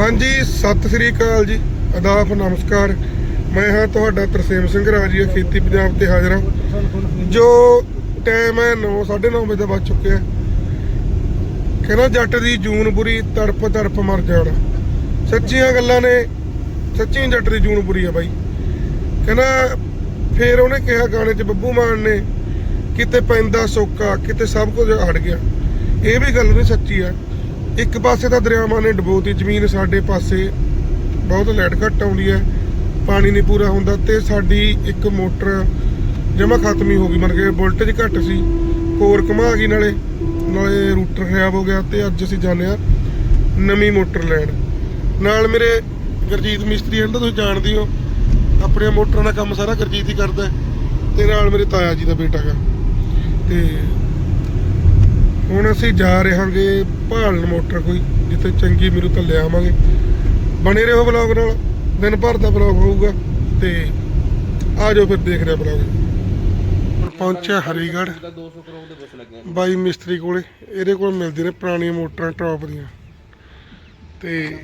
ਹਾਂਜੀ, ਸਤਿ ਸ੍ਰੀ ਅਕਾਲ ਜੀ। ਆਦਾਬ, ਨਮਸਕਾਰ। ਮੈਂ ਹਾਂ ਤੁਹਾਡਾ ਤਰਸੇਮ ਸਿੰਘ ਰਾਜੀਆ ਖੇਤੀ ਪੰਜਾਬ ਤੇ ਹਾਜ਼ਰ ਹਾਂ। ਜੋ ਟਾਈਮ ਹੈ 9:30 ਵਜੇ ਦਾ ਵੱਜ ਚੁੱਕਿਆ ਕਹਿੰਦਾ, ਜੱਟ ਦੀ ਜੂਨ ਬੁਰੀ, ਤੜਪ ਤੜਪ ਮਰ ਜਾਣਾ। ਸੱਚੀਆਂ ਗੱਲਾਂ ਨੇ ਸੱਚੀ ਜੱਟ ਦੀ ਜੂਨ ਬੁਰੀ ਆ ਬਾਈ। ਕਹਿੰਦਾ, ਫੇਰ ਉਹਨੇ ਕਿਹਾ ਗਾਣੇ 'ਚ, ਬੱਬੂ ਮਾਨ ਨੇ, ਕਿਤੇ ਪੈਂਦਾ ਸੋਕਾ, ਕਿਤੇ ਸਭ ਕੁਝ ਅੜ ਗਿਆ। ਇਹ ਵੀ ਗੱਲ ਨਹੀਂ ਸੱਚੀ ਆ। ਇੱਕ ਪਾਸੇ ਤਾਂ ਦਰਿਆਵਾਂ ਨੇ ਡਬੋਤੀ, ਜ਼ਮੀਨ ਸਾਡੇ ਪਾਸੇ ਬਹੁਤ ਲੈਟ ਘੱਟ ਆਉਂਦੀ ਹੈ, ਪਾਣੀ ਨਹੀਂ ਪੂਰਾ ਹੁੰਦਾ ਤੇ ਸਾਡੀ ਇੱਕ ਮੋਟਰ ਜਮਾ ਖਤਮ ਹੀ ਹੋ ਗਈ, ਮਤਲਬ ਕਿ ਵੋਲਟੇਜ ਘੱਟ ਸੀ, ਕੋਰ ਘੁਮਾ ਗਈ ਨਾਲੇ ਨਾਲੇ ਰੂਟਰ ਖਰਾਬ ਹੋ ਗਿਆ ਤੇ ਅੱਜ ਅਸੀਂ ਜਾਂਦੇ ਆ ਨਵੀਂ ਮੋਟਰ ਲੈਣ ਨਾਲ ਮੇਰੇ ਗੁਰਜੀਤ ਮਿਸਤਰੀ ਹਨ ਤਾਂ ਤੁਸੀਂ ਜਾਣਦੇ ਹੋ, ਆਪਣੀਆਂ ਮੋਟਰਾਂ ਦਾ ਕੰਮ ਸਾਰਾ ਗੁਰਜੀਤ ਹੀ ਕਰਦਾ ਹੈ। ਤੇ ਨਾਲ ਮੇਰੇ ਤਾਇਆ ਜੀ ਦਾ ਬੇਟਾ ਗਾ ਤੇ ਅਸੀਂ ਜਾ ਰਹੇ ਹਾਂਗੇ ਭਾਲਣ ਮੋਟਰ ਕੋਈ, ਜਿੱਥੇ ਚੰਗੀ ਮਿਲੂ ਤਾਂ ਲੈ ਆਵਾਂਗੇ। ਬਣੇ ਰਹੋ ਬਲੌਗ ਨਾਲ, ਦਿਨ ਭਰ ਦਾ ਬਲੌਗ ਹੋਊਗਾ ਤੇ ਆ ਜਾਓ ਫਿਰ ਦੇਖ ਰਿਹਾ ਬਲੌਗ ਪਹੁੰਚਿਆ ਹਰੀਗੜ੍ਹ। ਬਾਈ ਮਿਸਤਰੀ ਕੋਲੇ, ਇਹਦੇ ਕੋਲ ਮਿਲਦੀਆਂ ਨੇ ਪੁਰਾਣੀਆਂ ਮੋਟਰਾਂ ਟੌਪ ਦੀਆਂ। ਤੇ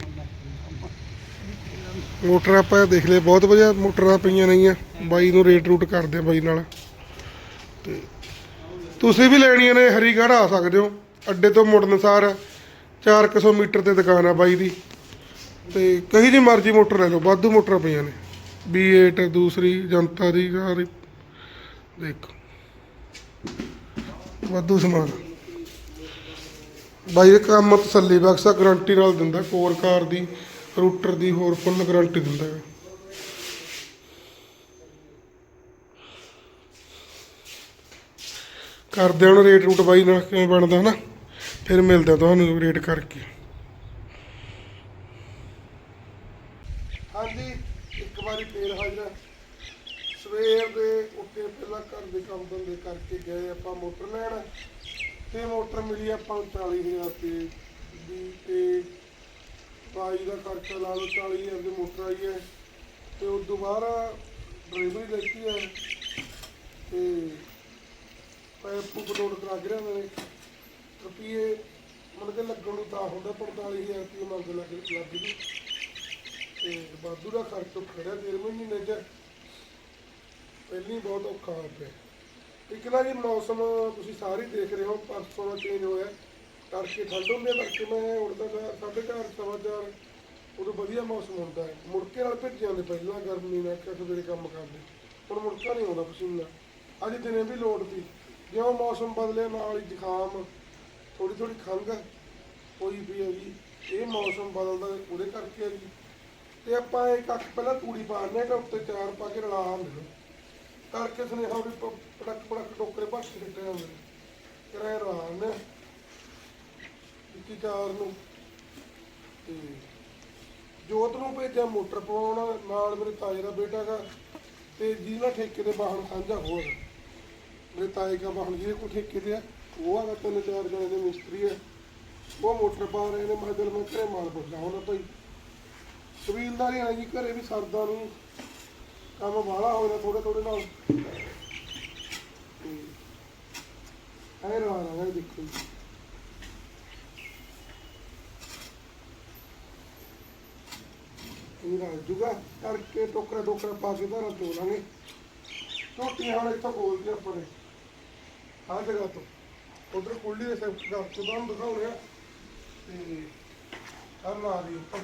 ਮੋਟਰ ਆਪਾਂ ਦੇਖ ਲਏ, ਬਹੁਤ ਵਧੀਆ ਮੋਟਰਾਂ ਪਈਆਂ ਨੇਗੀਆਂ ਬਾਈ ਨੂੰ ਰੇਟ ਰੂਟ ਕਰਦੇ ਆ ਬਾਈ ਨਾਲ। ਤੇ ਤੁਸੀਂ ਵੀ ਲੈਣੀਆਂ ਨੇ ਹਰੀਗੜ੍ਹ ਆ ਸਕਦੇ ਹੋ। ਅੱਡੇ ਤੋਂ ਮੁੜਨ ਸਾਰ 400 ਮੀਟਰ ਤੇ ਦੁਕਾਨ ਆ ਬਾਈ ਦੀ। ਤੇ ਕਹੀ ਜੀ ਮਰਜ਼ੀ ਮੋਟਰ ਲੈ ਲਓ, ਵਾਧੂ ਮੋਟਰਾਂ ਪਈਆਂ ਨੇ। B8 ਦੂਸਰੀ, ਜਨਤਾ ਦੀ ਸਾਰੀ। ਦੇਖੋ। ਵਾਧੂ ਸਮਾਨ। ਬਾਈ ਦੇ ਕੰਮ ਤਸੱਲੀ ਬਖਸ਼ਾ ਗਾਰੰਟੀ ਨਾਲ ਦਿੰਦਾ ਕੋਰ ਕਾਰ ਦੀ ਰੂਟਰ ਦੀ, ਹੋਰ ਫੁੱਲ ਗਾਰੰਟੀ ਦਿੰਦਾ। ਹੈ ਕਰਦੇ ਹਾਂ ਰੇਟ ਰੂਟ ਬਾਈ ਨਾਲ ਕਿਵੇਂ ਬਣਦਾ ਹਨਾ? ਫਿਰ ਮਿਲਦਾ ਤੁਹਾਨੂੰ ਰੇਟ ਕਰਕੇ। ਹਾਂਜੀ, ਇੱਕ ਵਾਰੀ ਫੇਰ ਹਾਜ਼ਰ ਸਵੇਰ ਦੇ ਉੱਤੇ ਪਹਿਲਾਂ ਘਰ ਦੇ ਕੰਮ ਬੰਦੇ ਕਰਕੇ ਗਏ ਆਪਾਂ ਮੋਟਰ ਲੈਣ। ਤੇ ਮੋਟਰ ਮਿਲੀ ਆਪਾਂ ਨੂੰ 40000 ਰੁਪਏ ਦੀ ਤੇ ਬਾਈ ਦਾ ਖਰਚਾ ਲਾ ਲਓ 40000 ਦੀ ਮੋਟਰ ਆਈ ਹੈ। ਤੇ ਉਸ ਤੋਂ ਬਾਅਦ ਡਰਾਈਵਰੀ ਲੈਤੀ ਹੈ। ਤੇ ਪੈਪ ਪੂਪ ਲੋਡ ਕਰਾ ਕੇ ਰਿਹਾ ਮੇਰੇ ਰੁਪਏ ਮਤਲਬ ਕਿ ਲੱਗਣ ਨੂੰ ਤਾਂ ਹੁੰਦਾ 45000 ਰੁਪਏ ਮੰਗ ਲੱਗ ਲੱਗ ਜੂ ਤੇ ਬਾਦੂ ਦਾ ਖਰਚ ਖੜਿਆ ਫਿਰ ਮਹੀਨੇ ਚ। ਪਹਿਲੀ ਬਹੁਤ ਔਖਾ ਹੋ ਪਿਆ ਇੱਕ ਨਾ ਜੀ ਮੌਸਮ ਤੁਸੀਂ ਸਾਰੇ ਦੇਖ ਰਹੇ ਹੋ, ਪਰਸੋਂ ਦਾ ਚੇਂਜ ਹੋਇਆ। ਕਰਕੇ ਠੰਡ ਹੁੰਦੀ ਹੈ ਕਰਕੇ ਮੈਂ ਉੜਦਾ ਸਾਢੇ ਚਾਰ, ਸਵਾ ਚਾਰ। ਉਦੋਂ ਵਧੀਆ ਮੌਸਮ ਹੁੰਦਾ। ਹੈ ਮੁੜਕੇ ਨਾਲ ਭਿੱਜ ਜਾਂਦੇ ਪਹਿਲਾਂ ਗਰਮੀ ਨਾਲ ਕਿ ਸਵੇਰੇ ਕੰਮ ਕਰਦੇ। ਹੁਣ ਮੁੜਕਾ ਨਹੀਂ ਆਉਂਦਾ ਪਸੀਨਾ। ਅੱਜ ਦਿਨੇ ਵੀ ਲੋੜ ਸੀ। ਜਿਉਂ ਮੌਸਮ ਬਦਲਿਆ? ਨਾਲ ਹੀ ਜ਼ੁਕਾਮ ਥੋੜੀ ਥੋੜੀ ਖੰਘ ਹੋਈ ਪਈ ਹੈ ਜੀ। ਇਹ ਮੌਸਮ ਬਦਲਦਾ ਉਹਦੇ ਕਰਕੇ ਹੈ ਜੀ। ਤੇ ਆਪਾਂ ਇਹ ਕੱਖ ਪਹਿਲਾਂ ਤੂੜੀ ਪਾੜਨੇ ਤੇ ਉੱਤੇ ਚਾਰ ਪਾ ਕੇ ਰਲਾ ਦਿੰਦੇ ਕਰਕੇ ਸੁਨੇਹਾ ਵੀ ਪ- ਪੜਕ ਪੜਕ ਟੋਕਰੇ ਭੱਜ ਕੇ ਦਿੱਤੇ ਜਾਂਦੇ ਨੇ। ਕਿਰਾਏ ਇੱਕੀ ਚਾਰ ਨੂੰ। ਤੇ ਜੋਤ ਨੂੰ ਭੇਜਿਆ ਮੋਟਰ ਪਵਾਉਣ। ਨਾਲ ਮੇਰੇ ਤਾਏ ਦਾ ਬੇਟਾ ਗਾ ਤੇ ਜਿਹਨਾਂ ਠੇਕੇ ਦੇ ਬਾਹਰ ਸਾਂਝਾ ਹੋਰ ਮੇਰੇ ਤਾਏ ਦਾ ਵਾਹਨ ਜਿਹਦੇ ਕੋਲ ਠੇਕੇ ਤੇ ਆ, ਉਹ ਆ ਤਿੰਨ ਚਾਰ ਜਣੇ ਦੇ ਮਿਸਤਰੀ ਆ। ਉਹ ਮੋਟਰ ਪਾ ਰਹੇ ਨੇ, ਮੈਂ ਚਲ ਮੈਂ ਘਰੇ ਮਾਲ ਪੁੱਛਦਾ ਹੁਣ ਭਾਈ ਕਬੀਲਦਾਰੀ ਹੈ। ਜੀ, ਘਰੇ ਵੀ ਸਰਦਾ ਨੂੰ ਕੰਮ ਬਾਹਲਾ ਹੋ ਰਿਹਾ ਥੋੜੇ ਥੋੜੇ ਨਾਲ। ਐ ਰਵਾ ਰਹਾ ਦੇਖੋ ਜੀ। ਇਹ ਰਾਜ ਜੁਗਾ ਕਰਕੇ ਟੋਕਰਾ ਟੋਕਰਾ ਪਾ ਕੇ ਧਾਰਾਂ ਚੋ ਟੋਟੀਆਂ ਹੁਣ ਇੱਥੋਂ ਖੋਲਦੇ ਆਪਾਂ ਆਪਣੇ ਆਹ ਜਗ੍ਹਾ ਤੋਂ। ਉਧਰ ਕੁੱਲੀ ਦੇ ਸੈਫਟ ਕਰ ਤੋਂ ਤੁਹਾਨੂੰ ਦਿਖਾਉਣੇ ਆ। ਤੇ ਆਹ ਲਾ ਦੀ ਉੱਪਰ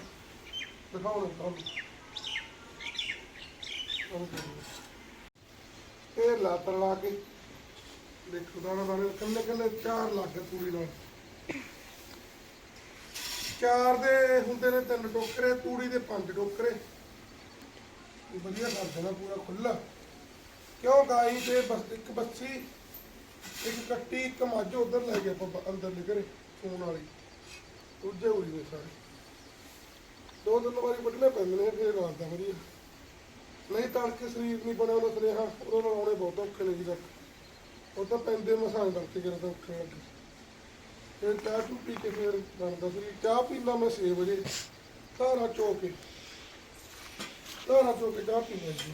ਦਿਖਾਉਣੇ ਤੁਹਾਨੂੰ। ਇਹ ਲਾਤਰ ਲਾ ਕੇ ਦੇਖੋ ਦਾਣਾ ਦਾਣੇ ਕੱਲੇ ਕੱਲੇ ਚਾਰ ਲੱਗ ਤੂੜੀ ਨਾਲ। ਚਾਰ ਦੇ ਹੁੰਦੇ ਨੇ ਤਿੰਨ ਟੋਕਰੇ, ਤੂੜੀ ਦੇ ਪੰਜ ਟੋਕਰੇ। ਵਧੀਆ ਕਰ ਦੇਣਾ ਪੂਰਾ ਖੁੱਲਾ ਕਿਉਂ ਗਾਈ ਤੇ ਬਸ ਇੱਕ ਬੱਸੀ ਇੱਕ ਕੱਟੀ, ਇੱਕ ਮੱਝ, ਉਧਰ ਲੈ ਗਏ ਆਪਾਂ ਅੰਦਰ ਨਿਕਰੇ ਸੂਣ ਵਾਲੀ। ਦੂਜੇ ਹੋਈ ਨੇ ਸਾਰੇ। ਦੋ ਤਿੰਨ ਵਾਰੀ ਵੱਢਣੇ ਪੈਂਦੇ ਨੇ, ਫਿਰ ਰਾਦਾ ਵਧੀਆ। ਨਹੀਂ ਤੜਕੇ ਸਰੀਰ ਨਹੀਂ ਬਣਿਆ ਉਹਨਾਂ ਸੁਨੇਹਾ ਉਹਨਾਂ ਨੂੰ ਆਉਣੇ ਬਹੁਤ ਔਖੇ ਨੇ ਜੀ ਤੱਕ। ਉਹ ਤਾਂ ਪੈਂਦੇ ਮਸਾਂ ਕਰਕੇ ਜਦੋਂ ਤਾਂ ਉੱਠਣ ਲੱਗੇ। ਫਿਰ ਚਾਹ ਚੂਹ ਪੀ ਕੇ ਫਿਰ ਬਣਦਾ ਸੀ ਚਾਹ ਪੀਣਾ ਮੈਂ 6 ਵਜੇ। ਧਾਰਾ ਚੋ ਕੇ। ਧਾਰਾ ਚੋ ਕੇ ਚਾਹ ਪੀਂਦਾ ਜੀ।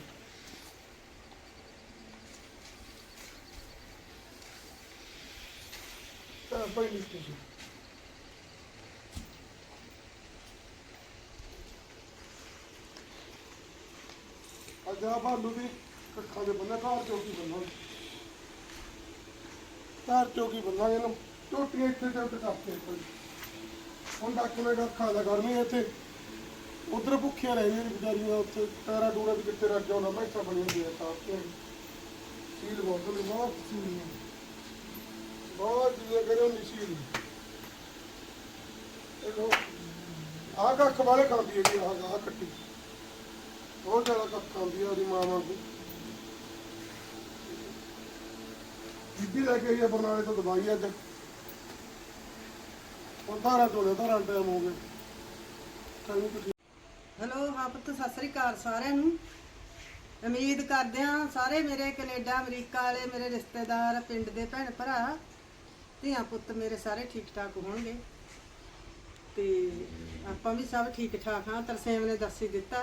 पहिली स्टेशन ਅੱਜ ਆ ਭਾਲੂ ਵੀ ਕੱਖਾਂ ਦੇ ਬੰਨਾ ਘਰ ਚੌਕੀ ਬੰਨਾ ਘਰ ਚੌਕੀ ਬੰਨਾ ਇਹਨੂੰ। ਟੋਟੀਆਂ ਇੱਥੇ ਤੇ ਉੱਤੇ ਕਰਤੇ ਹੁਣ ਡਾਕੂਮੈਂਟ ਅੱਖਾਂ ਦਾ ਕਰਨੀ ਇੱਥੇ। ਉਧਰ ਭੁੱਖੀਆਂ ਰਹਿੰਦੀਆਂ ਨੇ ਵਿਚਾਰੀਆਂ, ਉੱਥੇ ਟਾਰਾ ਟੂਰਾ ਵੀ ਕਿੱਥੇ ਰੱਖ ਜਾਉਣਾ ਮੈਂ ਬਣਿਆ ਬਣੀ ਹੁੰਦੀ ਸੀਲ ਬੋਤਲ ਬਹੁਤ ਸੀਲ ਨਹੀਂ ਬਹੁਤ ਜਿਵੇਂ ਕਰੇ ਉਹ ਸੀਲ ਇਹ ਆਹ ਕੱਖ ਵਾਲੇ ਖਾਂਦੀ ਹੈ ਜੀ ਆਹ ਆਹ ਕੱਟੀ। ਬਹੁਤ ਜ਼ਿਆਦਾ ਕੱਖ ਖਾਂਦੀ ਹੈ ਉਹਦੀ ਮਾਂ ਵਾਂਗੂ। ਬੀਬੀ ਲੈ ਕੇ ਆਈ ਆ ਬਰਨਾਲੇ ਤੋਂ ਦਵਾਈ ਅੱਜ। ਹੁਣ ਧਾਰਾ ਚੋਲੇ ਧਾਰਾ ਟਾਈਮ ਹੋ ਗਿਆ। ਕੱਲ ਕੁਝ ਹੈਲੋ, ਹਾਂ ਪੁੱਤ, ਸਤਿ ਸ੍ਰੀ ਅਕਾਲ ਸਾਰਿਆਂ ਨੂੰ। ਉਮੀਦ ਕਰਦੇ ਆ ਸਾਰੇ ਮੇਰੇ ਕੈਨੇਡਾ, ਅਮਰੀਕਾ ਵਾਲੇ, ਮੇਰੇ ਰਿਸ਼ਤੇਦਾਰ, ਪਿੰਡ ਦੇ ਭੈਣ ਭਰਾ ਧੀਆਂ ਪੁੱਤ ਮੇਰੇ ਸਾਰੇ ਠੀਕ ਠਾਕ ਹੋਣਗੇ। ਤੇ ਆਪਾਂ ਵੀ ਸਭ ਠੀਕ ਠਾਕ ਹਾਂ, ਤਰਸੇਮ ਨੇ ਦੱਸ ਹੀ ਦਿੱਤਾ।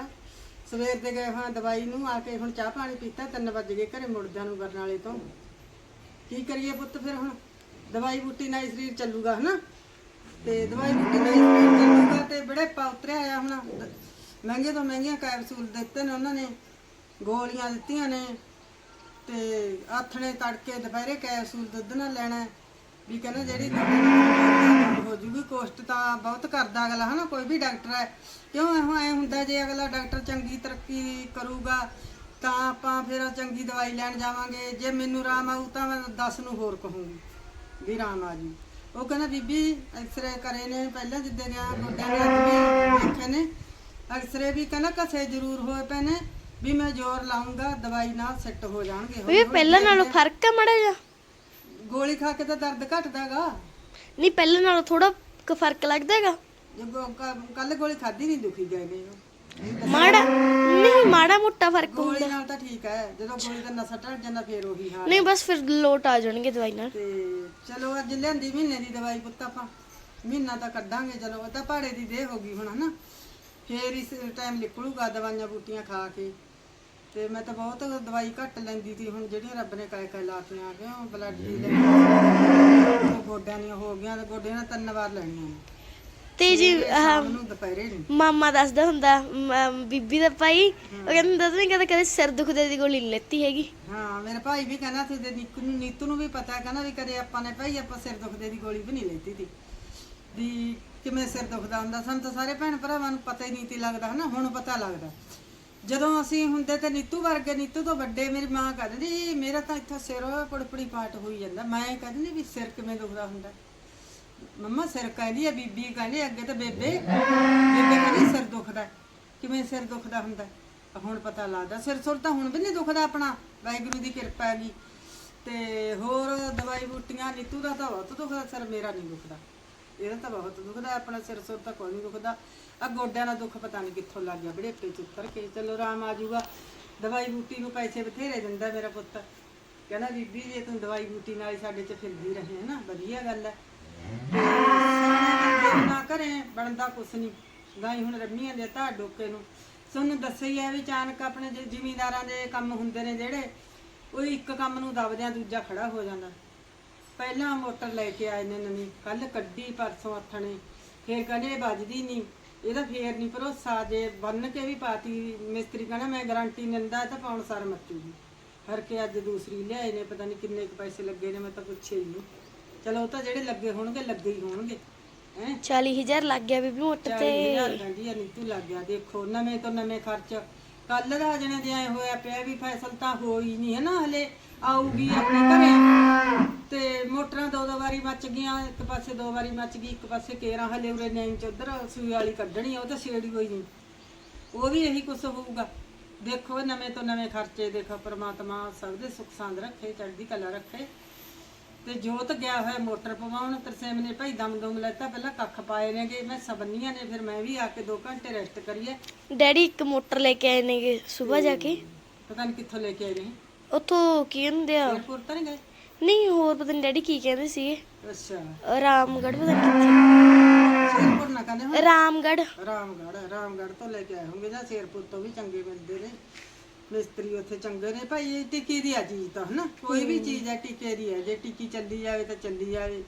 ਸਵੇਰ ਦੇ ਗਏ ਹਾਂ ਦਵਾਈ ਨੂੰ, ਆ ਕੇ ਹੁਣ ਚਾਹ ਪਾਣੀ ਪੀਤਾ 3 ਵਜ ਗਏ ਘਰੇ ਮੁੜਦਿਆਂ ਨੂੰ ਬਰਨਾਲੇ ਤੋਂ। ਕੀ ਕਰੀਏ ਪੁੱਤ ਫਿਰ ਹੁਣ? ਦਵਾਈ ਬੂਟੀ ਨਾਲ ਹੀ ਸਰੀਰ ਚੱਲੂਗਾ, ਹਨਾ? ਤੇ ਦਵਾਈ ਬੂਟੀ ਨਾਲ ਹੀ ਸਰੀਰ ਚੱਲੂਗਾ ਤੇ ਬੜੇ ਉਤਰਿਆ ਆਇਆ ਹੁਣ। ਮਹਿੰਗੇ ਤੋਂ ਮਹਿੰਗੀਆਂ ਕੈਪਸੂਲ ਦਿੱਤੇ ਨੇ ਉਹਨਾਂ ਨੇ, ਗੋਲੀਆਂ ਦਿੱਤੀਆਂ ਨੇ। ਤੇ ਆਥਣੇ ਤੜਕੇ ਦੁਪਹਿਰੇ ਕੈਪਸੂਲ ਦੁੱਧ ਨਾਲ ਲੈਣਾ। ਵੀ ਕਹਿੰਦਾ ਜਿਹੜੀ ਹੋ ਜੂਗੀ ਕੋਸਟ ਤਾਂ ਬਹੁਤ ਕਰਦਾ ਅਗਲਾ ਹਨਾ? ਕੋਈ ਵੀ ਡਾਕਟਰ ਹੈ। ਕਿਉਂ ਇਹੋ ਐ ਹੁੰਦਾ ਜੇ ਅਗਲਾ ਡਾਕਟਰ ਚੰਗੀ ਤਰੱਕੀ ਕਰੂਗਾ ਤਾਂ ਆਪਾਂ ਫਿਰ ਚੰਗੀ ਦਵਾਈ ਲੈਣ ਜਾਵਾਂਗੇ। ਜੇ ਮੈਨੂੰ ਆਰਾਮ ਆਊ ਤਾਂ ਮੈਂ 10 ਨੂੰ ਹੋਰ ਕਹੂੰਗੀ ਵੀ ਆਰਾਮ ਆ ਜੀ। ਉਹ ਕਹਿੰਦਾ ਬੀਬੀ ਐਕਸਰੇ ਕਰੇ ਨੇ ਪਹਿਲਾਂ ਜਿੱਦੇ ਗਿਆ ਗੋਡਿਆਂ ਦੇ ਵੀ ਦੇਖੇ ਨੇ। ਐਕਸਰੇ ਵੀ ਕਹਿੰਦਾ ਕਸੇ ਜ਼ਰੂਰ ਹੋਏ ਪਏ ਨੇ ਵੀ ਮੈਂ ਜ਼ੋਰ ਲਾਉਂਗਾ ਦਵਾਈ ਨਾਲ ਸੈੱਟ ਹੋ ਜਾਣਗੇ। ਵੀ ਪਹਿਲਾਂ ਨਾਲੋਂ ਫ਼ਰਕ ਆ ਮੜਾ ਜਾ ਗੋਲੀ ਖਾ ਕੇ ਤਾਂ ਦਰਦ ਘਟਦਾਗਾ ਨਹੀਂ ਪਹਿਲਾਂ ਨਾਲੋਂ ਥੋੜਾ ਕੁ ਫ਼ਰਕ ਲੱਗਦਾ ਹੈਗਾ। ਕੱਲ ਗੋਲੀ ਖਾਦੀ ਨਹੀਂ ਦੁਖੀ ਗਏ ਨੇ। ਮਾੜਾ ਨਹੀਂ ਮਾੜਾ ਮੋਟਾ ਫ਼ਰਕ ਗੋਲੀ ਨਾਲ ਤਾਂ ਠੀਕ ਹੈ ਜਦੋਂ ਗੋਲੀ ਦਾ ਨਸ਼ਾ ਟੜ ਜਾਂਦਾ ਫੇਰ ਉਹੀ ਹਾਲ ਨਹੀਂ ਬਸ ਫਿਰ ਲੋਟ ਆ ਜਾਣਗੇ ਦਵਾਈ ਨਾਲ। ਤੇ ਚਲੋ ਅੱਜ ਲਿਆਂਦੀ ਮਹੀਨੇ ਦੀ ਦਵਾਈ ਪੁੱਤ ਆਪਾਂ। ਮਹੀਨਾ ਤਾਂ ਕੱਢਾਂਗੇ ਚਲੋ ਉਹ ਤਾਂ ਪਹਾੜੇ ਦੀ ਦੇਹ ਹੋ ਗਈ ਹੁਣ ਹਨਾ। ਫੇਰ ਇਸ ਟਾਈਮ ਨਿਕਲੂਗਾ ਦਵਾਈਆਂ ਬੂਟੀਆਂ ਖਾ ਕੇ। ਤੇ ਮੈਂ ਤਾਂ ਬਹੁਤ ਦਵਾਈ ਘੱਟ ਲੈਂਦੀ ਸੀ ਹੁਣ ਜਿਹੜੀਆਂ ਰੱਬ ਨੇ ਕਾਇ ਕਾਇ ਲਾਤੀਆਂ ਕਿਉਂ ਬਲੱਡ ਦੀ ਲੈ ਗੋਡਿਆਂ ਦੀਆਂ ਹੋ ਗਈਆਂ ਤੇ ਗੋਡਿਆਂ ਨਾਲ ਤਿੰਨ ਵਾਰ ਲੈਣੀਆਂ ਨੇ। ਤੇ ਜੀ ਸ਼ਾਮ ਨੂੰ ਦੁਪਹਿਰੇ ਨੂੰ। ਮਾਮਾ ਦੱਸਦਾ ਹੁੰਦਾ ਮ- ਬੀਬੀ ਦਾ ਭਾਈ ਉਹ ਕਹਿੰਦਾ ਦੱਸ ਨਹੀਂ ਕਦੇ ਕਦੇ ਸਿਰ ਦੁਖਦੇ ਦੀ ਗੋਲੀ ਨਹੀਂ ਲੈਤੀ ਹੈਗੀ? ਹਾਂ ਮੇਰੇ ਭਾਈ ਵੀ ਕਹਿੰਦਾ ਸੀ ਤੇ ਨੀਤੂ ਨੂੰ ਨੀਤੂ ਨੂੰ ਵੀ ਪਤਾ ਹੈ ਕਹਿੰਦਾ ਵੀ ਕਦੇ ਆਪਾਂ ਨੇ ਭਾਈ ਆਪਾਂ ਸਿਰ ਦੁਖਦੇ ਦੀ ਗੋਲੀ ਵੀ ਨਹੀਂ ਲੈਤੀ ਤੀ ਵੀ ਕਿਵੇਂ ਸਿਰ ਦੁਖਦਾ ਹੁੰਦਾ ਸਾਨੂੰ ਤਾਂ ਸਾਰੇ ਭੈਣ ਭਰਾਵਾਂ ਨੂੰ ਪਤਾ ਹੀ ਨਹੀਂ ਤੀ ਲੱਗਦਾ ਹਨਾ ਹੁਣ ਪਤਾ ਲੱਗਦਾ। ਜਦੋਂ ਅਸੀਂ ਹੁੰਦੇ ਤੇ ਨੀਤੂ ਵਰਗੇ, ਨੀਤੂ ਤੋਂ ਵੱਡੇ ਮੇਰੀ ਮਾਂ ਕਹਿੰਦੀ, ਮੇਰਾ ਤਾਂ ਇੱਥੋਂ ਸਿਰ ਪੁੜਪੜੀ ਪਾਟ ਹੋਈ ਜਾਂਦਾ। ਮੈਂ ਕਹਿੰਦੀ, ਵੀ ਸਿਰ ਕਿਵੇਂ ਦੁਖਦਾ ਹੁੰਦਾ? ਮੰਮਾ, ਸਿਰ ਕਹਿੰਦੀ ਆ, ਬੀਬੀ ਕਹਿੰਦੀ, ਅੱਗੇ ਤਾਂ ਬੇਬੇ ਬੇਬੇ ਕਹਿੰਦੀ, ਸਿਰ ਦੁਖਦਾ। ਕਿਵੇਂ ਸਿਰ ਦੁਖਦਾ ਹੁੰਦਾ? ਹੁਣ ਪਤਾ ਲੱਗਦਾ। ਸਿਰ ਸੁਰ ਤਾਂ ਹੁਣ ਵੀ ਨਹੀਂ ਦੁਖਦਾ ਆਪਣਾ। ਵਾਹਿਗੁਰੂ ਦੀ ਕਿਰਪਾ ਹੈਗੀ। ਤੇ ਹੋਰ ਦਵਾਈ ਬੂਟੀਆਂ, ਨੀਤੂ ਦਾ ਤਾਂ ਬਹੁਤ ਦੁਖਦਾ, ਸਿਰ ਮੇਰਾ ਨਹੀਂ ਦੁਖਦਾ। ਇਹਦਾ ਤਾਂ ਬਹੁਤ ਦੁਖਦਾ, ਆਪਣਾ ਸਿਰ ਸੁਰ ਤਾਂ ਕੋਈ ਨਹੀਂ ਦੁਖਦਾ। ਆ ਗੋਡਿਆਂ ਦਾ ਦੁੱਖ ਪਤਾ ਨਹੀਂ ਕਿੱਥੋਂ ਲੱਗ ਗਿਆ ਬੜੇਪੇ ਪੇ ਉੱਤਰ ਕੇ ਚਲੋ ਆਰਾਮ ਆ ਜਾਊਗਾ। ਦਵਾਈ ਬੂਟੀ ਨੂੰ ਪੈਸੇ ਬਥੇਰੇ ਦਿੰਦਾ ਮੇਰਾ ਪੁੱਤ। ਕਹਿੰਦਾ, ਬੀਬੀ, ਜੇ ਤੂੰ ਦਵਾਈ ਬੂਟੀ ਨਾਲ ਹੀ ਸਾਡੇ 'ਚ ਫਿਰਦੀ ਰਹੇ ਹੈ ਨਾ ਵਧੀਆ ਗੱਲ ਹੈ। ਤੇ ਨਾ ਕਰੇ ਬਣਦਾ ਕੁਛ ਨਹੀਂ ਗਾਈ ਹੁਣ ਰੰਮੀਆਂ ਦੇ ਧਾਰ ਡੋਕੇ ਨੂੰ। ਤੁਹਾਨੂੰ ਦੱਸਿਆ ਹੀ ਹੈ ਵੀ ਅਚਾਨਕ ਆਪਣੇ ਜੇ ਜ਼ਿਮੀਂਦਾਰਾਂ ਦੇ ਕੰਮ ਹੁੰਦੇ ਨੇ ਜਿਹੜੇ, ਉਹ ਇੱਕ ਕੰਮ ਨੂੰ ਦਬਦਿਆਂ ਦੂਜਾ ਖੜਾ ਹੋ ਜਾਂਦਾ। ਪਹਿਲਾਂ ਮੋਟਰ ਲੈ ਕੇ ਆਏ ਨੇ ਨਵੀਂ ਕੱਲ ਕੱਢੀ, ਪਰਸੋਂ ਆਥਣੇ। ਫੇਰ ਕਹਿੰਦੇ ਵੱਜਦੀ ਨਹੀਂ ਇਹਦਾ ਫੇਰ ਨਹੀਂ ਭਰੋਸਾ ਜੇ ਬੰਨ ਕੇ ਵੀ ਪਾਤੀ ਮਿਸਤਰੀ ਕਹਿੰਦਾ ਮੈਂ ਗਾਰੰਟੀ ਦਿੰਦਾ ਤਾਂ ਪਾਉਣ ਸਾਰ ਮੱਚੂਗੀ ਹਰ ਕੇ ਅੱਜ ਦੂਸਰੀ ਲਿਆਏ ਨੇ ਪਤਾ ਨਹੀਂ ਕਿੰਨੇ ਕੁ ਪੈਸੇ ਲੱਗੇ ਨੇ ਮੈਂ ਤਾਂ ਪੁੱਛਿਆ ਹੀ ਨਹੀਂ। ਚਲੋ ਉਹ ਤਾਂ ਜਿਹੜੇ ਲੱਗੇ ਹੋਣਗੇ ਲੱਗੇ ਹੀ ਹੋਣਗੇ ਹੈ? 40000 ਲੱਗ ਗਿਆ ਬੀਬੀ ਮੋਟਰ ਤੇ। 40000 ਕਹਿੰਦੀ ਆ ਨੀਤੂ ਲੱਗ ਗਿਆ। ਦੇਖੋ ਨਵੇਂ ਤੋਂ ਨਵੇਂ ਖਰਚ। ਕੱਲ ਦਾ ਜਣੇ ਦੇ ਆਏ ਹੋਇਆ ਪਿਆ ਵੀ ਫੈਸਲ ਤਾਂ ਹੋਈ ਨਹੀਂ ਹੈ ਨਾ ਹਲੇ। ਆਊਗੀ ਆਪਣੇ ਘਰੇ। ਤੇ ਮੋਟਰਾਂ ਦੋ ਦੋ ਵਾਰੀ ਮੱਚ ਗਈਆਂ ਇੱਕ ਪਾਸੇ ਦੋ ਵਾਰੀ ਮੱਚ ਗਈ ਇੱਕ ਪਾਸੇ ਕੇਰਾਂ ਹਲੇ ਉਰੇ ਨੈਣ ਚ ਉਧਰ ਸੂਈ ਵਾਲੀ ਕੱਢਣੀ ਆ, ਉਹ ਤਾਂ ਛੇੜੀ ਹੋਈ ਨਹੀਂ ਉਹ ਵੀ ਇਹੀ ਕੁਛ ਹੋਊਗਾ। ਦੇਖੋ ਨਵੇਂ ਤੋਂ ਨਵੇਂ ਖਰਚੇ ਦੇਖੋ ਪ੍ਰਮਾਤਮਾ ਸਭ ਦੇ ਸੁੱਖ ਸਾਂਦ ਰੱਖੇ ਚੜ੍ਹਦੀ ਕਲਾ ਰੱਖੇ। ਤੇ ਜੋਤ ਗਿਆ ਹੋਇਆ ਮੋਟਰ ਪਵਾਉਣ ਤਰਸੇਮ ਨੇ ਭਾਈ ਦਮ ਦਮ ਲੈਤਾ ਪਹਿਲਾਂ ਕੱਖ ਪਾਏ ਨੇਗੇ ਮੈਂ ਸਬੰਨੀਆਂ ਨੇ ਫਿਰ ਮੈਂ ਵੀ ਆ ਕੇ 2 ਘੰਟੇ ਰੈਸਟ ਕਰੀਏ। ਡੈਡੀ ਇੱਕ ਮੋਟਰ ਲੈ ਕੇ ਆਏ ਨੇਗੇ ਸਵੇਰ ਜਾ ਕੇ? ਪਤਾ ਨਹੀਂ ਕਿੱਥੋਂ ਲੈ ਕੇ ਆਏ ਨੇ। ਉੱਥੋਂ ਕੀ ਹੁੰਦੇ ਆ? ਤਾਂ ਨਹੀਂ ਗਏ? ਨਹੀਂ ਹੋਰ ਪਤਾ ਨਹੀਂ ਡੈਡੀ ਕੀ ਕਹਿੰਦੇ ਸੀਗੇ। ਅੱਛਾ। ਰਾਮਗੜ੍ਹ ਪਤਾ ਨਹੀਂ ਸ਼ੇਰਪੁਰ ਨਾ ਕਹਿੰਦੇ ਰਾਮਗੜ੍ਹ। ਰਾਮਗੜ੍ਹ ਰਾਮਗੜ੍ਹ ਤੋਂ ਲੈ ਕੇ ਆਏ ਹੋਣਗੇ ਜਾਂ ਸ਼ੇਰਪੁਰ ਤੋਂ ਵੀ ਚੰਗੇ ਮਿਲਦੇ ਨੇ। ਮਿਸਤਰੀ ਉੱਥੇ ਚੰਗੇ ਨੇ। ਭਾਈ ਇਹ ਟਿੱਕੀ ਦੀ ਆ ਚੀਜ਼ ਤਾਂ ਹਨਾ? ਕੋਈ ਵੀ ਚੀਜ਼ ਹੈ ਟਿੱਕੇ ਦੀ ਹੈ। ਜੇ ਟਿੱਕੀ ਚੱਲੀ ਜਾਵੇ ਤਾਂ ਚੱਲੀ ਜਾਵੇ।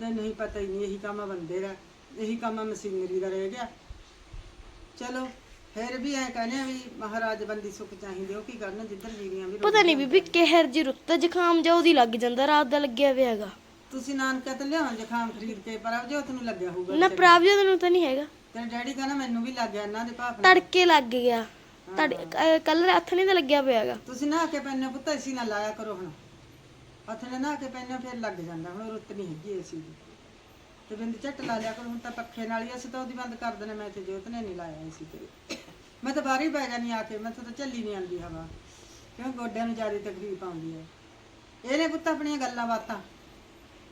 ਤੇ ਨਹੀਂ ਪਤਾ ਹੀ ਨਹੀਂ ਇਹੀ ਕੰਮ ਆ ਬੰਦੇ ਦਾ। ਇਹੀ ਕੰਮ ਆ ਮਸ਼ੀਨਰੀ ਦਾ ਰਹਿ ਗਿਆ। ਚਲੋ। ਫਿਰ ਵੀ ਐ ਕਹਿੰਦੇ ਆ ਵੀ ਮਹਾਰਾਜ ਬੰਦੀ ਸੁੱਖ ਚਾਹੀਦੇ ਉਹ ਕੀ ਕਰਨ ਜਿੱਧਰ ਜੀਵੀਆਂ ਵੀ ਪਤਾ ਨਹੀਂ ਬੀਬੀ ਕਿਹਰ ਜੀ ਰੁੱਤ ਜ਼ੁਕਾਮ ਜਾ ਉਹਦੀ ਲੱਗ ਜਾਂਦਾ ਰਾਤ ਦਾ ਲੱਗਿਆ ਹੈਗਾ। ਤੁਸੀਂ ਨਾਨਕਾ ਤੇ ਲਿਆਉਣ ਜ਼ਖਾਮ ਖਰੀਦ ਕੇ ਪਰ ਜੋ ਤੈਨੂੰ ਲੱਗਿਆ ਹੋਊਗਾ ਨਾ ਪ੍ਰਾਪਜੋਤ ਨੂੰ ਤਾਂ ਨਹੀਂ ਹੈਗਾ। ਤੇਰੇ ਡੈਡੀ ਕਹਿੰਦਾ ਮੈਨੂੰ ਵੀ ਲੱਗ ਗਿਆ ਇਹਨਾਂ ਦੇ ਭਾਪ ਨਾਲ ਤੜਕੇ ਲੱਗ ਗਿਆ। ਕੱਲ ਰਾਤ ਨਹੀਂ ਤਾਂ ਲੱਗਿਆ ਪਿਆ ਹੈਗਾ। ਤੁਸੀਂ ਨਹਾ ਕੇ ਪੈਨੇ ਪੁੱਤ ਏਸੀ ਨਾ ਲਾਇਆ ਕਰੋ ਹੁਣ। ਹੱਥ ਨੇ ਨਹਾ ਕੇ ਪੈਨੇ ਫਿਰ ਲੱਗ ਜਾਂਦਾ ਹੁਣ ਰੁੱਤ ਨਹੀਂ ਹੈਗੀ ਦੀ। ਤੇ ਬਿੰਦ ਝੱਟ ਲਾ ਲਿਆ ਕਰੋ ਹੁਣ ਤਾਂ ਪੱਖੇ ਨਾਲ ਹੀ ਅਸੀਂ ਤਾਂ ਉਹਦੀ ਬੰਦ ਕਰ ਦਿੰਦੇ ਮੈਂ ਤੇ ਜੋਤ ਨੇ ਨਹੀਂ ਲਾਇਆ ਏਸੀ ਤੇ। ਮੈਂ ਤਾਂ ਬਾਹਰ ਹੀ ਪੈ ਜਾਨੀ ਆ ਕੇ ਮੈਂ ਤਾਂ ਝੱਲੀ ਨਹੀਂ ਆਉਂਦੀ ਹਵਾ। ਕਿਉਂ? ਗੋਡਿਆਂ ਨੂੰ ਜ਼ਿਆਦਾ ਤਕਲੀਫ ਆਉਂਦੀ ਹੈ। ਇਹਨੇ ਪੁੱਤ ਆਪਣੀਆਂ ਗੱਲਾਂ ਬਾਤਾਂ।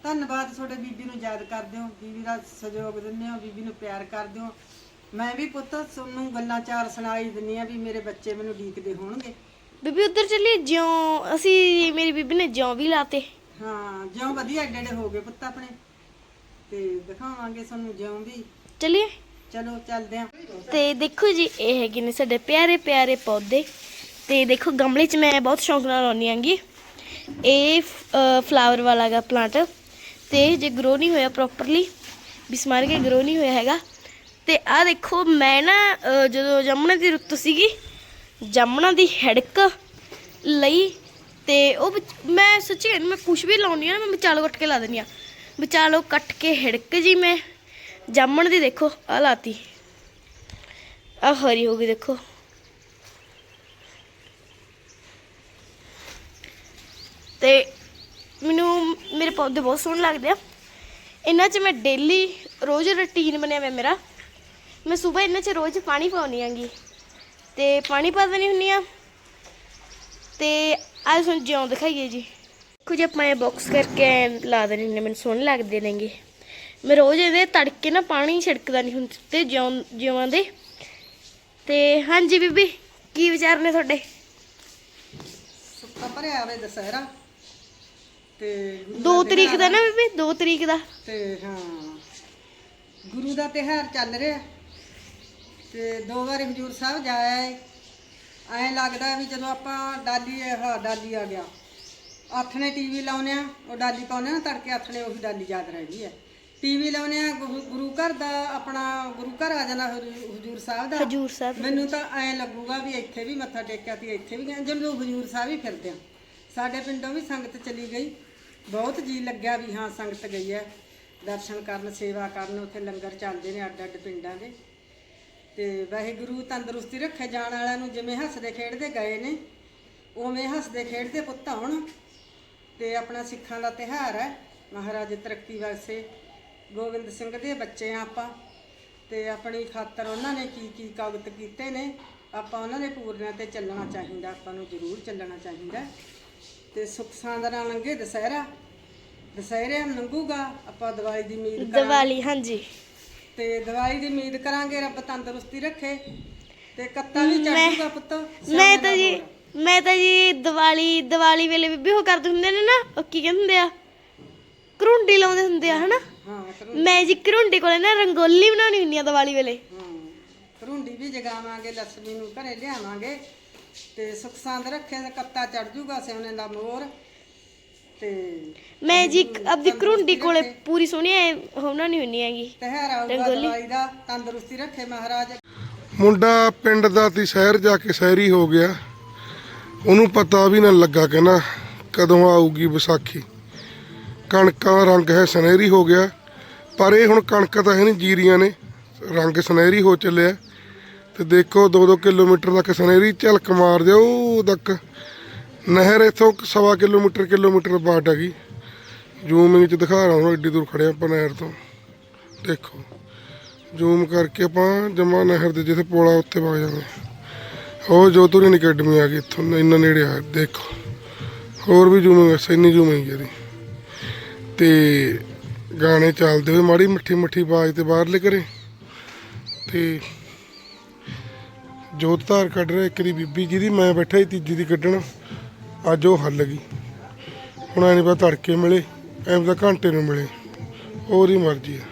ਧੰਨਵਾਦ ਤੁਹਾਡੇ ਬੀਬੀ ਨੂੰ ਯਾਦ ਕਰਦੇ ਹੋ। ਬੀਬੀ ਦਾ ਸਹਿਯੋਗ ਦਿੰਦੇ ਹੋ ਬੀਬੀ ਨੂੰ ਪਿਆਰ ਕਰਦੇ ਹੋ। ਮੈਂ ਵੀ ਪੁੱਤ ਤੁਹਾਨੂੰ ਗੱਲਾਂ ਚਾਰ ਸੁਣਾਈ ਦਿੰਨੀ ਆ ਵੀ ਮੇਰੇ ਬੱਚੇ ਮੈਨੂੰ ਡੀਕਦੇ ਹੋਣਗੇ। ਬੀਬੀ ਉੱਧਰ ਚੱਲੀ ਜਿਉਂ ਅਸੀਂ ਮੇਰੀ ਬੀਬੀ ਨੇ ਜਿਉਂ ਵੀ ਲਾਤੇ। ਹਾਂ ਜਿਉਂ ਵਧੀਆ ਏਡੇ ਏਡੇ ਹੋ ਗਏ ਪੁੱਤ ਆਪਣੇ। ਤੇ ਦਿਖਾਵਾਂਗੇ ਤੁਹਾਨੂੰ ਜਿਉਂ ਵੀ। ਚੱਲੀਏ। ਚਲੋ ਚੱਲਦੇ ਆਂ। ਤੇ ਦੇਖੋ ਜੀ, ਇਹ ਹੈਗੇ ਨੇ ਸਾਡੇ ਪਿਆਰੇ ਪਿਆਰੇ ਪੌਦੇ। ਤੇ ਦੇਖੋ, ਗਮਲੇ 'ਚ ਮੈਂ ਬਹੁਤ ਸ਼ੌਂਕ ਨਾਲ ਲਾਉਣੀ ਆਂਗੀ ਇਹ ਫਲਾਵਰ ਵਾਲਾ ਗਾ ਪਲਾਂਟ ਤੇ ਜੇ ਗਰੋ ਨਹੀਂ ਹੋਇਆ ਪ੍ਰੋਪਰਲੀ ਬਿਸਮਾਰ ਕੇ ਗਰੋ ਨਹੀਂ ਹੋਇਆ ਹੈਗਾ। ਤੇ ਆਹ ਦੇਖੋ, ਮੈਂ ਨਾ ਜਦੋਂ ਜਾਮਣਾ ਦੀ ਰੁੱਤ ਸੀਗੀ, ਜਾਮਣਾ ਦੀ ਹੈੜਕ ਲਈ, ਤੇ ਉਹ ਵਿੱਚ- ਮੈਂ ਸੱਚੀ ਕਹਿੰਦੀ, ਮੈਂ ਕੁਝ ਵੀ ਲਾਉਣੀ ਆ ਨਾ, ਮੈਂ ਵਿਚਾਲੋ ਕੱਟ ਕੇ ਲਾ ਦਿੰਦੀ ਆ ਵਿਚਾਲੋ ਕੱਟ ਕੇ ਹਿੜਕ ਜੀ ਮੈਂ। ਜਾਮਣ ਦੀ ਦੇਖੋ ਆ ਲਾਤੀ। ਆ ਹਰੀ ਹੋ ਗਈ, ਦੇਖੋ। ਤੇ ਮੈਨੂੰ, ਮੇਰੇ ਪੌਦੇ ਬਹੁਤ ਸੋਹਣੇ ਲੱਗਦੇ ਆ। ਇਹਨਾਂ 'ਚ ਮੈਂ ਡੇਲੀ ਰੋਜ਼ ਰੁਟੀਨ ਬਣਿਆ ਹੋਇਆ ਮੇਰਾ। ਮੈਂ ਸਵੇਰ ਇਹਨਾਂ 'ਚ ਰੋਜ਼ ਪਾਣੀ ਪਾਉਣੀ ਆਂਗੀ। ਤੇ ਪਾਣੀ ਪਾ ਦੇਣੀ ਹੁੰਨੀ ਆ। ਤੇ ਅੱਜ ਹੁਣ ਜਿਉਂ ਦਿਖਾਈਏ ਜੀ। ਕੁਝ ਆਪਾਂ ਇਹ ਬਾਕਸ ਕਰਕੇ ਲਾ ਦੇਣੇ ਨੇ, ਮੈਨੂੰ ਸੋਹਣੇ ਲੱਗਦੇ ਨੇਗੇ। ਮੈਂ ਰੋਜ਼ ਇਹਦੇ ਤੜਕੇ ਨਾ ਪਾਣੀ ਛਿੜਕਦਾ ਨਹੀਂ ਹੁੰਦਾ ਤੇ ਜਿਉਂ ਜਿਉਂ ਦੇ। ਤੇ ਹਾਂਜੀ ਬੀਬੀ ਕੀ ਵਿਚਾਰ ਨੇ ਤੁਹਾਡੇ? ਸੁੱਕਾ ਭਰਿਆ ਹੋਵੇ ਦਸਹਿਰਾ। ਤੇ ਗੁਰੂ 2 ਦਾ ਤਰੀਕ ਦਾ ਨਾ ਬੀਬੀ 2 ਤਰੀਕ ਦਾ। ਤੇ ਹਾਂ ਗੁਰੂ ਦਾ ਤਿਹਾਰ ਚੱਲ ਰਿਹਾ। ਤੇ ਦੋ ਵਾਰੀ ਹਜੂਰ ਸਾਹਿਬ ਜਾਇਆ ਏ। ਐਂ ਲੱਗਦਾ ਵੀ ਜਦੋਂ ਆਪਾਂ ਡਾਲੀ ਹਾਂ ਡਾਲੀ ਆ ਗਿਆ। ਆਥਣੇ ਟੀਵੀ ਲਾਉਨੇ ਆ ਉਹ ਡਾਲੀ ਪਾਉਨੇ ਆ ਨਾ ਤੜਕੇ ਆਥਣੇ ਉਹੀ ਡਾਲੀ ਯਾਦ ਰਹਿੰਦੀ ਹੈ ਟੀਵੀ ਲਾਉਨੇ ਆ ਗੁਰੂ ਗੁਰੂ ਘਰ ਦਾ ਆਪਣਾ ਗੁਰੂ ਘਰ ਆ ਜਾਣਾ ਹਜੂ- ਹਜੂਰ ਸਾਹਿਬ ਦਾ। ਹਜੂਰ ਸਾਹਿਬ। ਮੈਨੂੰ ਤਾਂ ਐਂ ਲੱਗੂਗਾ ਵੀ ਇੱਥੇ ਵੀ ਮੱਥਾ ਟੇਕਿਆ ਤੇ ਇੱਥੇ ਵੀ ਗਏ ਜਦੋਂ ਹਜੂਰ ਸਾਹਿਬ ਹੀ ਫਿਰਦੇ ਆ। ਸਾਡੇ ਪਿੰਡੋਂ ਵੀ ਸੰਗਤ ਚਲੀ ਗਈ। ਬਹੁਤ ਜੀ ਲੱਗਿਆ ਵੀ ਹਾਂ ਸੰਗਤ ਗਈ ਹੈ। ਦਰਸ਼ਨ ਕਰਨ ਸੇਵਾ ਕਰਨ ਉੱਥੇ ਲੰਗਰ ਚੱਲਦੇ ਨੇ ਅੱਡ ਅੱਡ ਪਿੰਡਾਂ ਦੇ। ਤੇ ਵਾਹਿਗੁਰੂ ਤੰਦਰੁਸਤੀ ਰੱਖੇ ਜਾਣ ਵਾਲਿਆਂ ਨੂੰ ਜਿਵੇਂ ਹੱਸਦੇ ਖੇਡਦੇ ਗਏ ਨੇ ਉਵੇਂ ਹੱਸਦੇ ਖੇਡਦੇ ਪੁੱਤ ਹੁਣ ਤੇ ਆਪਣਾ ਸਿੱਖਾਂ ਦਾ ਤਿਹਾਰ ਹੈ। ਮਹਾਰਾਜ ਤਰੱਕੀ ਵਾਸਤੇ ਗੋਬਿੰਦ ਸਿੰਘ ਦੇ ਬੱਚੇ ਆ ਆਪਾਂ। ਤੇ ਆਪਣੀ ਖਾਤਰ ਉਹਨਾਂ ਨੇ ਕੀ ਕੀ ਕਾਗਜ਼ ਕੀਤੇ ਨੇ ਆਪਾਂ ਉਹਨਾਂ ਦੇ ਪੂਰਨਿਆਂ ਤੇ ਚੱਲਣਾ ਚਾਹੀਦਾ ਆਪਾਂ ਨੂੰ ਜ਼ਰੂਰ ਚੱਲਣਾ ਚਾਹੀਦਾ। ਤੇ ਸੁੱਖ ਸਾਂਦ ਨਾਲ ਲੰਘੇ ਦਸਹਿਰਾ। ਦਸਹਿਰੇ ਨੂੰ ਲੰਘੂਗਾ ਆਪਾਂ ਦੀਵਾਲੀ ਦੀ ਉਮੀਦ ਕਰਾਂਗੇ। ਦੀਵਾਲੀ ਹਾਂਜੀ। ਤੇ ਦੀਵਾਲੀ ਦੀ ਉਮੀਦ ਕਰਾਂਗੇ ਰੱਬ ਤੰਦਰੁਸਤੀ ਰੱਖੇ। ਤੇ ਕੱਤਾ ਵੀ ਚੜੂਗਾ ਪੁੱਤ ਮੈਂ ਤਾਂ ਜੀ ਮੈਂ ਤਾਂ ਜੀ ਦੀਵਾਲੀ ਦੀਵਾਲੀ ਵੇਲੇ ਬੀਬੀ ਉਹ ਕਰਦੇ ਹੁੰਦੇ ਨੇ ਨਾ ਉਹ ਕੀ ਕਹਿੰਦੇ ਹੁੰਦੇ ਆ? ਕਰੁੰਡੀ ਲਾਉਂਦੇ ਹੁੰਦੇ ਆ ਹਨਾ? ਹਾਂ ਕਰੁ- ਮੈਂ ਜੀ ਕਰੁੰਡੀ ਕੋਲੇ ਨਾ ਰੰਗੋਲੀ ਬਣਾਉਣੀ ਹੁੰਦੀ ਆ ਦੀਵਾਲੀ ਵੇਲੇ। ਹਾਂ ਵੀ ਜਗਾਵਾਂਗੇ ਲక్ష్ਮੀ ਨੂੰ ਘਰੇ ਲਿਆਵਾਂਗੇ। ਤੇ ਸੁੱਖ ਸਾਂਦ ਰੱਖੇ ਤੇ ਕੱਤਾ ਚੜ ਜੂਗਾ ਸਿਉਨੇ ਦਾ ਮੋਰ। ਤੇ ਮੈਂ ਜੀ ਆਪਦੀ ਕਰੁੰਡੀ ਕੋਲੇ ਪੂਰੀ ਸੋਹਣੀ ਐ ਬਣਾਉਣੀ ਹੁੰਦੀ ਹੈਗੀ। ਦਾ ਤੰਦਰੁਸਤੀ ਰੱਖੇ ਮਹਾਰਾਜ। ਮੁੰਡਾ ਪਿੰਡ ਦਾ ਤੀ ਸ਼ਹਿਰ ਜਾ ਕੇ ਸ਼ਹਿਰੀ ਹੋ ਗਿਆ। ਉਹਨੂੰ ਪਤਾ ਵੀ ਨਾ ਲੱਗਾ ਕਿ ਨਾ ਕਦੋਂ ਆਊਗੀ ਵਿਸਾਖੀ। ਕਣਕਾਂ ਦਾ ਰੰਗ ਹੈ ਸੁਨਹਿਰੀ ਹੋ ਗਿਆ, ਪਰ ਇਹ ਹੁਣ ਕਣਕ ਤਾਂ ਹੈ ਨਹੀਂ ਜੀਰੀਆਂ ਨੇ, ਰੰਗ ਸੁਨਹਿਰੀ ਹੋ ਚੱਲਿਆ। ਤੇ ਦੇਖੋ 2-2 ਕਿਲੋਮੀਟਰ ਤੱਕ ਸੁਨਹਿਰੀ ਝਲਕ ਮਾਰ ਉਹ ਤੱਕ। ਨਹਿਰ ਇਥੋਂ ਸਵਾ ਕਿਲੋਮੀਟਰ ਕਿਲੋਮੀਟਰ ਬਾਟ ਹੈਗੀ। ਜ਼ੂਮਿੰਗ ਚ ਦਿਖਾ ਰਹਾ ਹਾਂ ਏਡੀ ਦੂਰ ਖੜੇ ਆਪਾਂ ਨਹਿਰ ਤੋਂ। ਦੇਖੋ, ਜ਼ੂਮ ਕਰਕੇ ਆਪਾਂ ਜਮਾ ਨਹਿਰ ਦੇ ਜਿੱਥੇ ਪੋਲਾ ਉੱਤੇ ਵਗ ਜਾਵਾਂਗੇ ਉਹ ਜੋਤੂਰੀਨ ਅਕੈਡਮੀ ਆ ਗਈ ਇੱਥੋਂ, ਇੰਨਾ ਨੇੜੇ ਆ, ਦੇਖੋ। ਹੋਰ ਵੀ ਜ਼ੂਮਿੰਗ ਹੈ ਸੈਨੀ ਜ਼ੂਮਿੰਗ ਹੈ ਇਹਦੀ। ਤੇ ਗਾਣੇ ਚੱਲਦੇ ਹੋਏ ਮਾੜੀ ਮਿੱਠੀ ਮਿੱਠੀ ਆਵਾਜ਼ ਤੇ ਬਾਹਰਲੇ ਘਰੇ। ਤੇ ਜੋਤ ਧਾਰ ਕੱਢ ਰਿਹਾ, ਇੱਕ ਦੀ ਬੀਬੀ ਜਿਹਦੀ, ਮੈਂ ਬੈਠਾ ਸੀ ਤੀਜੀ ਦੀ ਕੱਢਣ। ਅੱਜ ਉਹ ਹੱਲ ਗਈ। ਹੁਣ ਐ ਨਹੀਂ ਪਤਾ ਤੜਕੇ ਮਿਲੇ ਐਵੇਂ ਤਾਂ ਘੰਟੇ ਨੂੰ ਮਿਲੇ, ਉਹਦੀ ਮਰਜ਼ੀ ਆ।